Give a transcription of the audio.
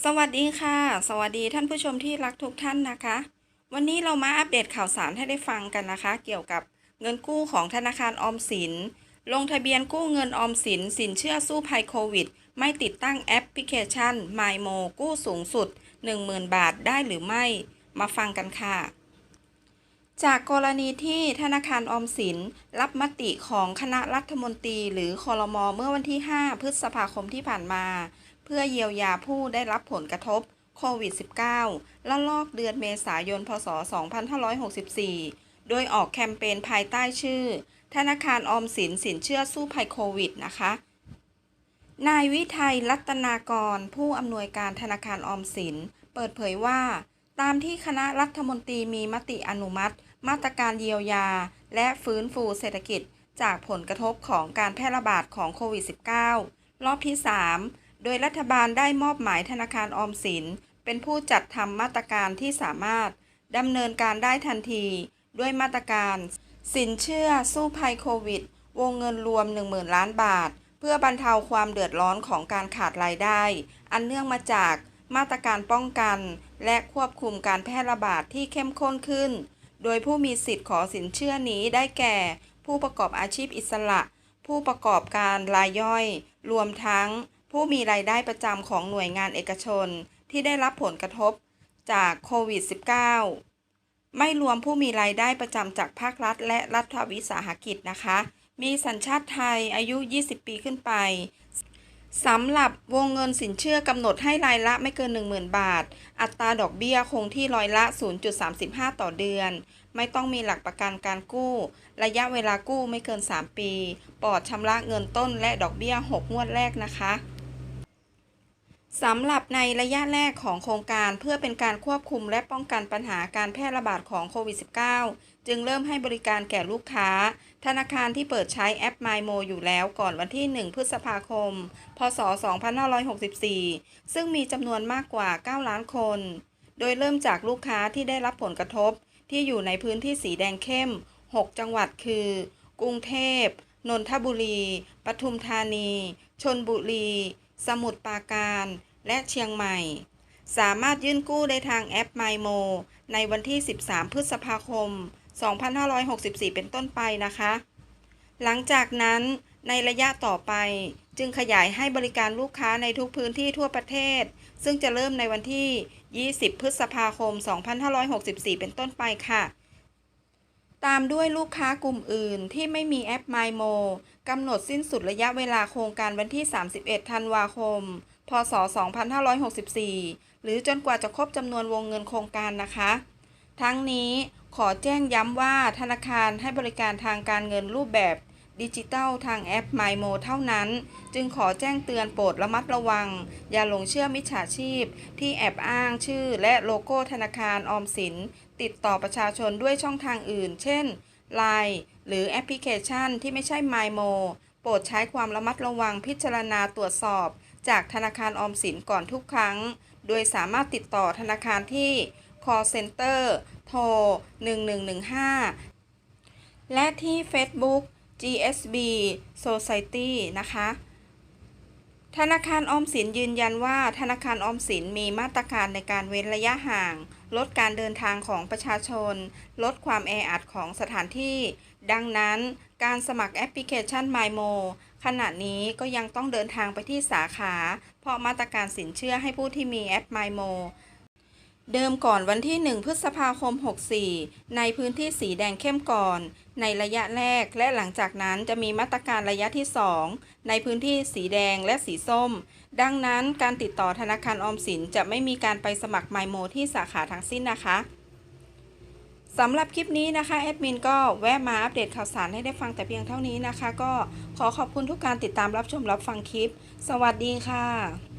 สวัสดีค่ะ สวัสดีท่านผู้ชมที่รักทุกท่านนะคะ วันนี้เรามาอัปเดตข่าวสารให้ได้ฟังกันนะคะ เกี่ยวกับเงินกู้ของธนาคารออมสิน ลงทะเบียนกู้เงินออมสิน สินเชื่อสู้ภัยโควิด ไม่ติดตั้งแอปพลิเคชัน MyMo กู้สูงสุด 10,000 บาทได้หรือไม่ มาฟังกันค่ะ จากกรณีที่ธนาคารออมสิน รับมติของคณะรัฐมนตรี หรือคอรมอเมื่อวันที่ 5 พฤษภาคมที่ผ่านมา เพื่อเยียวยาผู้ได้รับผลกระทบโควิด -19 ละลอกเดือนเมษายน พศ 2564 โดยออกแคมเปญภายใต้ชื่อ ธนาคารออมสินสินเชื่อสู้ภัยโควิดนะคะ นายวิทัยรัตนากร ผู้อำนวยการธนาคารออมสิน เปิดเผยว่า ตามที่คณะรัฐมนตรีมีมติอนุมัติ มาตรการเยียวยา และฟื้นฟูเศรษฐกิจจากผลกระทบของการแพร่ระบาดของโควิด -19 รอบที่ 3 โดยรัฐบาลได้มอบหมายธนาคารออมสิน เป็นผู้จัดทำมาตรการที่สามารถดำเนินการได้ทันที ด้วยมาตรการ สินเชื่อสู้ภัยโควิด วงเงินรวม 10,000 ล้านบาท เพื่อบรรเทาความเดือดร้อนของการขาดรายได้ อันเนื่องมาจากมาตรการป้องกัน และควบคุมการแพร่ระบาดที่เข้มข้นขึ้น โดยผู้มีสิทธิ์ขอสินเชื่อนี้ได้แก่ ผู้ประกอบอาชีพอิสระ ผู้ประกอบการรายย่อย รวมทั้ง ผู้มีรายได้ประจำของหน่วยงานเอกชนที่ได้รับผลกระทบจากโควิด -19 ไม่รวมผู้มีรายได้ประจำจากภาครัฐ และรัฐวิสาหกิจนะคะ มีสัญชาติไทยอายุ 20 ปีขึ้นไปสำหรับวงเงินสินเชื่อกำหนดให้รายละไม่เกิน 10,000 บาท อัตราดอกเบี้ยคงที่ร้อยละ 0.35 ต่อเดือน ไม่ต้องมีหลักประกันการกู้ ระยะเวลากู้ไม่เกิน 3 ปี ปลอดชำระเงินต้นและดอกเบี้ย 6 งวดแรกนะคะ สำหรับในระยะแรกของโครงการเพื่อเป็นการควบคุมและป้องกันปัญหาการแพร่ระบาดของโควิด -19 จึงเริ่มให้บริการแก่ลูกค้า ธนาคารที่เปิดใช้แอป MyMo อยู่แล้วก่อนวันที่ 1 พฤษภาคม พศ 2564 ซึ่งมีจำนวนมากกว่า 9 ล้านคน โดยเริ่มจากลูกค้าที่ได้รับผลกระทบ ที่อยู่ในพื้นที่สีแดงเข้ม 6 จังหวัดคือ กรุงเทพ นนทบุรี ปทุมธานี ชนบุรี สมุทรปราการ และเชียงใหม่ สามารถยื่นกู้ได้ทางแอป MyMo ในวันที่ 13 พฤษภาคม 2564 เป็นต้นไปนะคะ หลังจากนั้นในระยะต่อไปจึงขยายให้บริการลูกค้าในทุกพื้นที่ทั่วประเทศ ซึ่งจะเริ่มในวันที่ 20 พฤษภาคม 2564 เป็นต้นไปค่ะ ตามด้วยลูกค้ากลุ่มอื่นที่ไม่มีแอป MyMo กำหนดสิ้นสุดระยะเวลาโครงการวันที่ 31 ธันวาคม พศ 2564 หรือจนกว่าจะครบจำนวนวงเงินโครงการนะคะ ทั้งนี้ขอแจ้งย้ำว่าธนาคารให้บริการทางการเงินรูปแบบ ดิจิตัลทางแอป MyMo เท่านั้น จึงขอแจ้งเตือนโปรดระมัดระวัง อย่าหลงเชื่อมิจฉาชีพ ที่แอบอ้างชื่อและโลโก้ธนาคารออมสิน ติดต่อประชาชนด้วยช่องทางอื่น เช่น Line หรือแอปพลิเคชันที่ไม่ใช่ MyMo โปรดใช้ความระมัดระวังพิจารณาตรวจสอบ จากธนาคารออมสินก่อนทุกครั้ง โดยสามารถติดต่อธนาคารที่ call center โทร 1115 และที่ Facebook GSB Society นะคะ ธนาคารออมสินยืนยันว่า ธนาคารออมสินมีมาตรการในการเว้นระยะห่าง ลดการเดินทางของประชาชน ลดความแออัดของสถานที่ ดังนั้นการสมัครแอปพลิเคชัน MyMo ขณะนี้ก็ยังต้องเดินทางไปที่สาขา เพราะมาตรการสินเชื่อให้ผู้ที่มีแอป MyMo เดิมก่อนวันที่ 1 พฤษภาคม 64 ในพื้นที่สีแดงเข้มก่อน ในระยะแรกและหลังจากนั้นจะมีมาตรการระยะที่ 2 ในพื้นที่สีแดงและสีส้ม ดังนั้นการติดต่อธนาคารออมสินจะไม่มีการไปสมัครไมโมที่สาขาทั้งสิ้นนะคะสำหรับคลิปนี้นะคะแอดมินก็แวะมาอัปเดตข่าวสารให้ได้ฟังแต่เพียงเท่านี้นะคะ ก็ขอขอบคุณทุกการติดตามรับชมรับฟังคลิป สวัสดีค่ะ